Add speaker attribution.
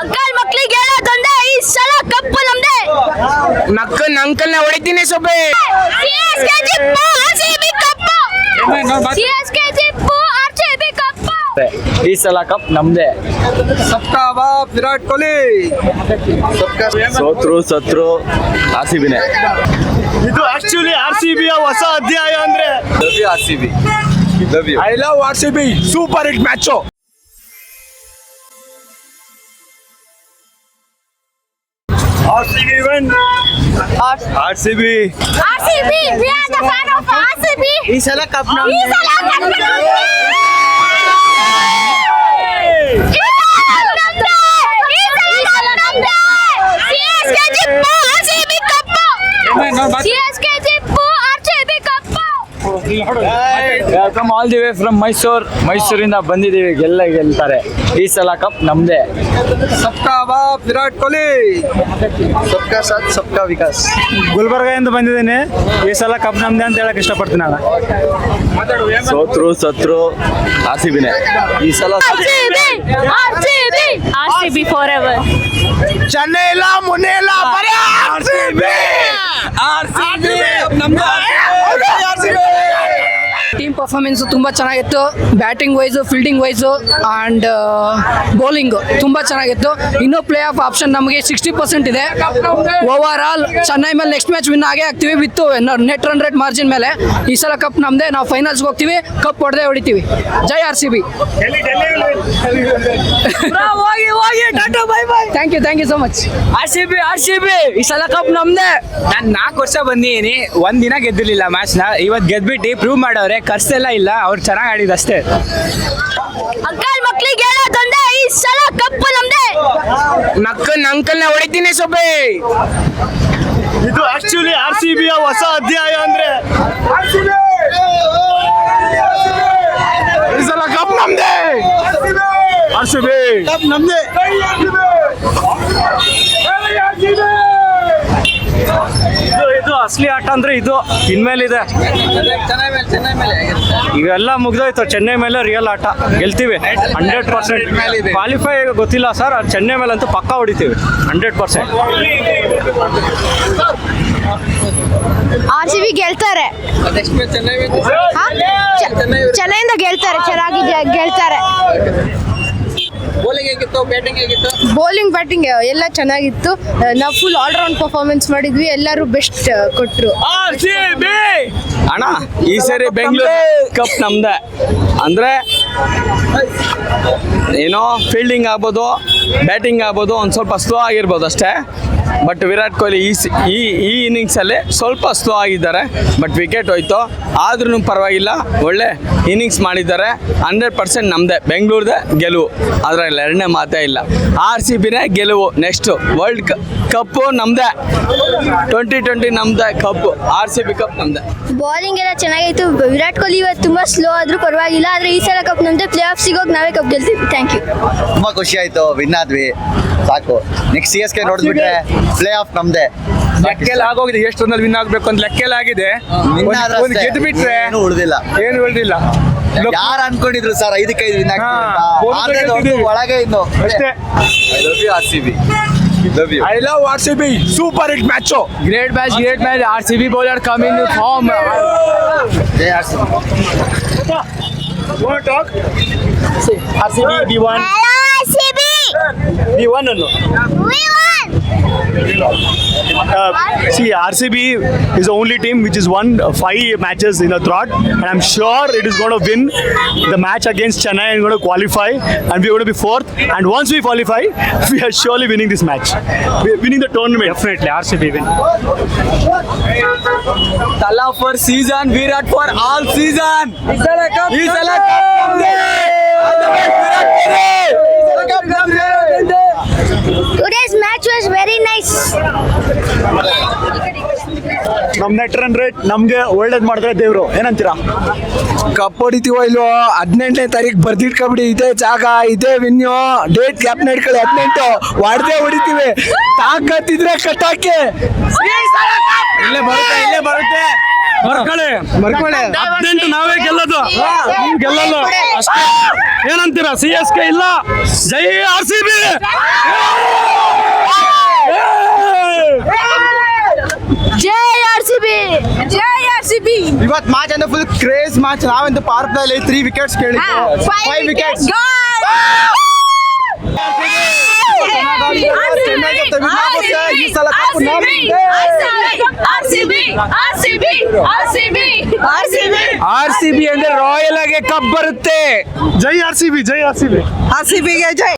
Speaker 1: Uncle ಮಕ್ಳಿಗೆ ಹೇಳೋದೊಂದೇ ಈ ಸಲ ಕಪ್ಪು ನಮ್ದೆ.
Speaker 2: ನಕ್ಕನ್ ಅಂಕಲ್ನ ಹೊಡಿತೀನಿ
Speaker 1: ಸಿಎಸ್ಕೆ ಜಿಪ್ಪು ಆರ್ಸಿಬಿ ಕಪ್ಪು. ಸಿಎಸ್ಕೆ ಜಿಪ್ಪು ಆರ್ಸಿಬಿ ಕಪ್ಪು.
Speaker 2: ಈ ಸಲ ಕಪ್ ನಮ್ದೇ.
Speaker 3: ವಿರಾಟ್ ಕೊಹ್ಲಿ.
Speaker 2: ಸೋತ್ರು ಸತ್ರು ಆರ್ ಸಿ ಬಿನೇ.
Speaker 3: ಇದು ಆಕ್ಚುಲಿ ಆರ್ ಸಿ ಬಿಯ ಹೊಸ ಅಧ್ಯಾಯ ಅಂದ್ರೆ.
Speaker 2: R C B.
Speaker 3: I love R C B. Super hit match R C B one R C B
Speaker 1: RCB we are the fan of RCB
Speaker 2: ಈ ಸಲ cup
Speaker 1: ಈ ಸಲ cup ನಮ್ದೇ ಈ ನಮ್ದೇ
Speaker 2: welcome all the way from Mysore ಮೈಸೂರಿಂದ ಬಂದಿದ್ದೀವಿ. ಗೆಲ್ಲ ಗೆಲ್ತಾರೆ. ಈ ಸಲ ಕಪ್ ನಮ್ದೇ.
Speaker 3: ಸಬ್ಕಾ ಬಾಪ್ ವಿರಾಟ್ ಕೊಹ್ಲಿ.
Speaker 2: ಸಬ್ಕಾ ಸಾಥ್ ಸಬ್ಕಾ ವಿಕಾಸ್.
Speaker 3: ಗುಲ್ಬರ್ಗದಿಂದ ಬಂದಿದ್ದೀನಿ. ಈ ಸಲ ಕಪ್ ನಮ್ದೇ ಅಂತ ಹೇಳಕ್ ಇಷ್ಟಪಡ್ತೀನಿ ನಾನು.
Speaker 2: ಸೋತ್ರು ಸತ್ರು ಆಸಿಬಿನೇ ಸಿ ಬಿನೇ ಈ ಸಲ
Speaker 1: ಆರ್ಸಿಬಿ ಫಾರ್ ಎವರ್
Speaker 3: ಚೆನ್ನೈ ಇಲ್ಲ ಆರ್ಸಿಬಿ. ಆರ್ಸಿಬಿ. ಬರೀ R C B R C B
Speaker 4: team performance ತುಂಬ ಚೆನ್ನಾಗಿತ್ತು. Batting wise fielding wise and bowling ತುಂಬ ಚೆನ್ನಾಗಿತ್ತು. ಇನ್ನೂ ಪ್ಲೇ ಆಫ್ ಆಪ್ಷನ್ ನಮಗೆ ಸಿಕ್ಸ್ಟಿ ಪರ್ಸೆಂಟ್ ಇದೆ. ಓವರ್ ಆಲ್ ಚೆನ್ನೈ ಮೇಲೆ ನೆಕ್ಸ್ಟ್ ಮ್ಯಾಚ್ ವಿನ್ ಆಗೇ ಆಗ್ತೀವಿ with net run rate margin ಮೇಲೆ. ಈ ಸಲ ಕಪ್ ನಮ್ಮದೇ ನಾವು ಫೈನಲ್ಸ್ಗೆ ಹೋಗ್ತೀವಿ ಕಪ್ ಹೊಡೆದೇ ಹೊಡಿತೀವಿ. ಜೈ R C B thank you thank you so much
Speaker 2: R C B R C B ಈ ಸಲ ಕಪ್ ನಮ್ದೆ. ನಾನು ನಾಲ್ಕು ವರ್ಷ ಬಂದಿದ್ದೀನಿ ಒಂದ್ ದಿನ ಗೆದ್ದಿರ್ಲಿಲ್ಲ ಮ್ಯಾಚ್ನ. ಇವತ್ತು ಗೆದ್ಬಿಟ್ಟು ಪ್ರೂವ್ ಮಾಡವ್ರೆ ಕರ್ಸೆಲ್ಲ ಇಲ್ಲ ಅವ್ರು ಚೆನ್ನಾಗಿ ಆಡಿದ್ದು ಅಷ್ಟೇ.
Speaker 1: ಅಂಕಲ್ ಮಕ್ಳಿಗೆ ಹೇಳೋದೊಂದೇ ಈ ಸಲ ಕಪ್ ನಮ್ದೇ.
Speaker 2: ನಕ್ಕನ್ ಅಂಕಲ್ನ ಹೊಡಿತೀನಿ ಸೊಬ್ಬೆ.
Speaker 3: ಇದು ಆಕ್ಚುಲಿ ಆರ್ ಸಿ ಬಿ ಹೊಸ ಅಧ್ಯಾಯ ಅಂದ್ರೆ. ಈ ಸಲ ಕಪ್ ನಮ್ದೆ. ಆರ್ ಸಿ ಬಿ ಕಪ್ ನಮ್ದೆ. ಇದು ಇದು ಅಸಲಿ ಆಟ ಅಂದ್ರೆ ಇದು. ಇನ್ಮೇಲಿದೆ. ಇವೆಲ್ಲ ಮುಗ್ದೋಯ್ತು. ಚೆನ್ನೈ ಮೇಲೆ ರಿಯಲ್ ಆಟ. ಗೆಲ್ತೀವಿ. ಹಂಡ್ರೆಡ್ ಪರ್ಸೆಂಟ್ ಕ್ವಾಲಿಫೈ ಗೊತ್ತಿಲ್ಲ ಸರ್. ಚೆನ್ನೈ ಮೇಲೆ ಅಂತೂ ಪಕ್ಕ ಹೊಡಿತೀವಿ. Hundred percent
Speaker 1: R C B ಗೆಲ್ತಾರೆ. ಚೆನ್ನೈಯಿಂದ ಗೆಲ್ತಾರೆ. ಚೆನ್ನಾಗಿ ಗೆಲ್ತಾರೆ. ಬೌಲಿಂಗ್ ಬ್ಯಾಟಿಂಗ್ ಎಲ್ಲ ಚೆನ್ನಾಗಿತ್ತು. ನಾವು ಫುಲ್ ಆಲ್ರೌಂಡ್ ಪರ್ಫಾರ್ಮೆನ್ಸ್ ಮಾಡಿದ್ವಿ. ಎಲ್ಲರೂ ಬೆಸ್ಟ್ ಕೊಟ್ಟರು
Speaker 2: ಅಣ್ಣ ಈ ಸರಿ ಬೆಂಗಳೂರು ಕಪ್ ನಮ್ದೆ. ಅಂದ್ರೆ ಏನೋ ಫೀಲ್ಡಿಂಗ್ ಆಗ್ಬೋದು ಬ್ಯಾಟಿಂಗ್ ಆಗ್ಬೋದು ಒಂದು ಸ್ವಲ್ಪ ಸ್ಲೋ ಆಗಿರ್ಬೋದು ಅಷ್ಟೇ. ಬಟ್ ವಿರಾಟ್ ಕೊಹ್ಲಿ ಈ ಸಿ- ಈ ಈ ಇನ್ನಿಂಗ್ಸಲ್ಲಿ ಸ್ವಲ್ಪ ಸ್ಲೋ ಆಗಿದ್ದಾರೆ. ಬಟ್ ವಿಕೆಟ್ ಹೋಯ್ತು. ಆದ್ರೂ ಪರವಾಗಿಲ್ಲ. ಒಳ್ಳೆ ಇನ್ನಿಂಗ್ಸ್ ಮಾಡಿದ್ದಾರೆ. ಹಂಡ್ರೆಡ್ ಪರ್ಸೆಂಟ್ ನಮ್ಮದೇ ಬೆಂಗಳೂರದೇ ಗೆಲುವು. ಅದರಲ್ಲಿ ಎರಡನೇ ಮಾತೇ ಇಲ್ಲ. ಆರ್ ಸಿ ಬಿನೇ ಗೆಲುವು. ನೆಕ್ಸ್ಟು ವರ್ಲ್ಡ್ ಕಪ್ಪು ನಮ್ಮದೇ ಟ್ವೆಂಟಿ ಟ್ವೆಂಟಿ ನಮ್ಮದೇ cup R C B cup ನಮ್ಮದೇ
Speaker 1: ಬೌಲಿಂಗ್ ಎಲ್ಲ ಚೆನ್ನಾಗಿತ್ತು ವಿರಾಟ್ ಕೊಹ್ಲಿ ಇವತ್ತು ತುಂಬಾ ಸ್ಲೋ ಆದ್ರೂ ಪರವಾಗಿಲ್ಲ. ಆದ್ರೆ ಈ ಸಲ ಕಪ್ ನಮ್ದೆ. ಪ್ಲೇ ಆಫ್ ಸಿಗೋಗಿ ನಾವೇ ಕಪ್ ಗೆಲ್ತೀವಿ. ಥ್ಯಾಂಕ್ ಯು
Speaker 5: ತುಂಬಾ ಖುಷಿ ಆಯ್ತು. ವಿನ್ ಆದ್ವಿ. ಸಾಕು. ನೆಕ್ಸ್ಟ್ ಸಿ ಎಸ್ ಕೆ ನೋಡಿದ್ಬಿಟ್ರೆ ಪ್ಲೇ ಆಫ್ ನಮ್ದೆ.
Speaker 3: ಲೆಕ್ಕೆಲ್ಲ ಆಗೋಗಿದೆ. ಎಷ್ಟು ರನ್ನಲ್ಲಿ ವಿನ್ ಆಗ್ಬೇಕು ಅಂತ ಲೆಕ್ಕೆಲ್ಲ ಆಗಿದೆ.
Speaker 5: Win ಆದ್ರೆ
Speaker 3: ಒಂದು ಗೆದ್ದು ಬಿಟ್ರೆ
Speaker 5: ಏನು ಉಳ್ದಿಲ್ಲ.
Speaker 3: ಏನು ಉಳಿದಿಲ್ಲ.
Speaker 5: ಯಾರು ಅನ್ಕೊಂಡಿದ್ರು ಸರ್ ಐದಕ್ಕೈದು ವಿನ್
Speaker 3: ಆಗ್ತದೆ.
Speaker 5: ಒಳಗೆ ಇನ್ನು.
Speaker 3: ಅಷ್ಟೇ.
Speaker 2: I love you R C B love you
Speaker 3: I love R C B super hit match
Speaker 2: great match great match R C B bowler come in form
Speaker 3: R C B we won we won Uh, see, RCB is the only team which has won uh, five matches in a trot, and I'm sure it is going to win the match against Chennai and going to qualify, and we're going to be fourth. And once we qualify, we are surely winning this match, we're winning the tournament. Definitely, RCB win.
Speaker 2: Tala for season, Virat for
Speaker 1: all season. Isala Cup. Isala
Speaker 3: ನಮ್ಮ net run rate ನಮಗೆ ಒಳ್ಳೇದು ಮಾಡಿದ್ರೆ ದೇವರು. ಏನಂತೀರಾ?
Speaker 6: Cup ಹೊಡಿತೀವೋ ಇಲ್ವೋ ಹದಿನೆಂಟನೇ ತಾರೀಕು ಬರ್ದಿಟ್ಕೊಬಿಡಿ ಇದೇ ಜಾಗ ಇದೇ ವೆನ್ಯೂ ಡೇಟ್ ಕ್ಯಾಪ್ ಇಟ್ಕೊಳ್ಳಿ ಹದಿನೆಂಟು ಹೊಡೆದೇ ಹೊಡಿತೀವಿ. ತಾಕತ್ತಿದ್ರೆ ಕಟ್ಟಾಕೆ.
Speaker 3: ಇಲ್ಲೇ ಬರುತ್ತೆ ಇಲ್ಲೇ ಬರುತ್ತೆ. ಮರ್ಕೊಳಿ ಮರ್ಕೊಳಿ ಹದಿನೆಂಟು ನಾವೇ ಗೆಲ್ಲೋದು. ನೀವು ಗೆಲ್ಲಲ್ಲ ಅಷ್ಟೇ. ಏನಂತೀರಾ ಸಿ ಎಸ್ ಕೆ ಇಲ್ಲ? ಜೈ ಆರ್ ಸಿ ಬಿ ಜೈ
Speaker 7: RCB.
Speaker 8: ಇವತ್ ಮ್ಯಾಚ್ ಅಂದ್ರೆ ಫುಲ್ ಕ್ರೇಜ್ ಮ್ಯಾಚ್ ನಾವಂತೂ ಪವರ್ ಪ್ಲೇ ಅಲ್ಲಿ ತ್ರೀ ವಿಕೆಟ್ಸ್
Speaker 7: Ah,
Speaker 8: ಕೇಳಿದ್ದು
Speaker 7: five
Speaker 8: five
Speaker 7: wickets.
Speaker 8: Wickets Chennai ಜೊತೆ win ಆಗುತ್ತೆ. ಈ ಸಲ ಕಪ್ ನಮ್ದೇ.
Speaker 7: RCB, RCB, RCB, RCB.
Speaker 9: R C B ಅಂದ್ರೆ ರಾಯಲ್ ಆಗಿ ಕಪ್ ಬರುತ್ತೆ
Speaker 3: ಜೈ ಆರ್ ಸಿ ಬಿ ಜೈ R C B
Speaker 10: R C ಬಿಗೆ ಜೈ